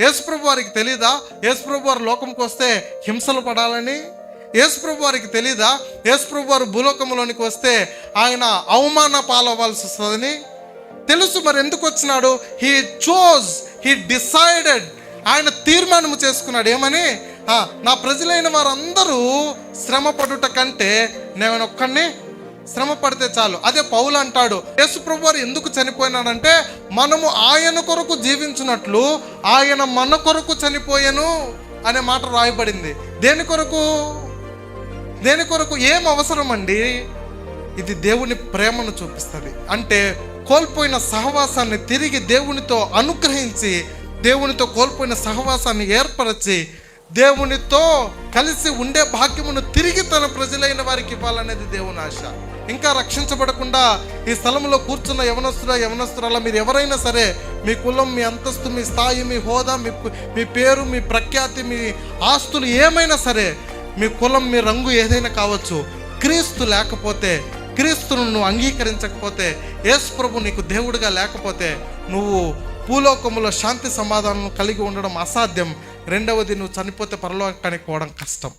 యేసుప్రభు వారికి తెలీదా? యేసుప్రభు వారు లోకంకి వస్తే హింసలు పడాలని? యేసుప్రభు వారికి తెలీదా? యేసుప్రభు వారు భూలోకంలోనికి వస్తే ఆయన అవమాన పాలవ్వాల్సి వస్తుందని తెలుసు మరి ఎందుకు వచ్చినాడు? హీ చోజ్ హీ డిసైడెడ్ ఆయన తీర్మానం చేసుకున్నాడు. ఏమని? నా ప్రజలైన వారందరూ శ్రమ పడుట కంటే నేను ఒక్కడిని శ్రమ పడితే చాలు. అదే పౌలు అంటాడు యేసు ప్రభు వారు ఎందుకు చనిపోయినాడంటే మనము ఆయన కొరకు జీవించినట్లు ఆయన మన కొరకు చనిపోయాను అనే మాట రాయబడింది. దేని కొరకు? దేని కొరకు? ఏం అవసరం అండి? ఇది దేవుని ప్రేమను చూపిస్తుంది. అంటే కోల్పోయిన సహవాసాన్ని తిరిగి దేవునితో అనుగ్రహించి దేవునితో కోల్పోయిన సహవాసాన్ని ఏర్పరచి దేవునితో కలిసి ఉండే భాగ్యమును తిరిగి తన ప్రజలైన వారికి ఇవ్వాలనేది దేవుని ఆశ. ఇంకా రక్షించబడకుండా ఈ స్థలంలో కూర్చున్న యవనస్తుల యవనస్తురాల మీరు ఎవరైనా సరే మీ కులం మీ అంతస్తు మీ స్థాయి మీ హోదా మీ మీ పేరు మీ ప్రఖ్యాతి మీ ఆస్తులు ఏమైనా సరే మీ కులం మీ రంగు ఏదైనా కావచ్చు క్రీస్తు లేకపోతే క్రీస్తును నువ్వు అంగీకరించకపోతే యేసు ప్రభు నీకు దేవుడిగా లేకపోతే నువ్వు భూలోకములో శాంతి సమాధానం కలిగి ఉండడం అసాధ్యం. రెండవది నువ్వు చనిపోతే పరలోకానికి పోవడం కష్టం.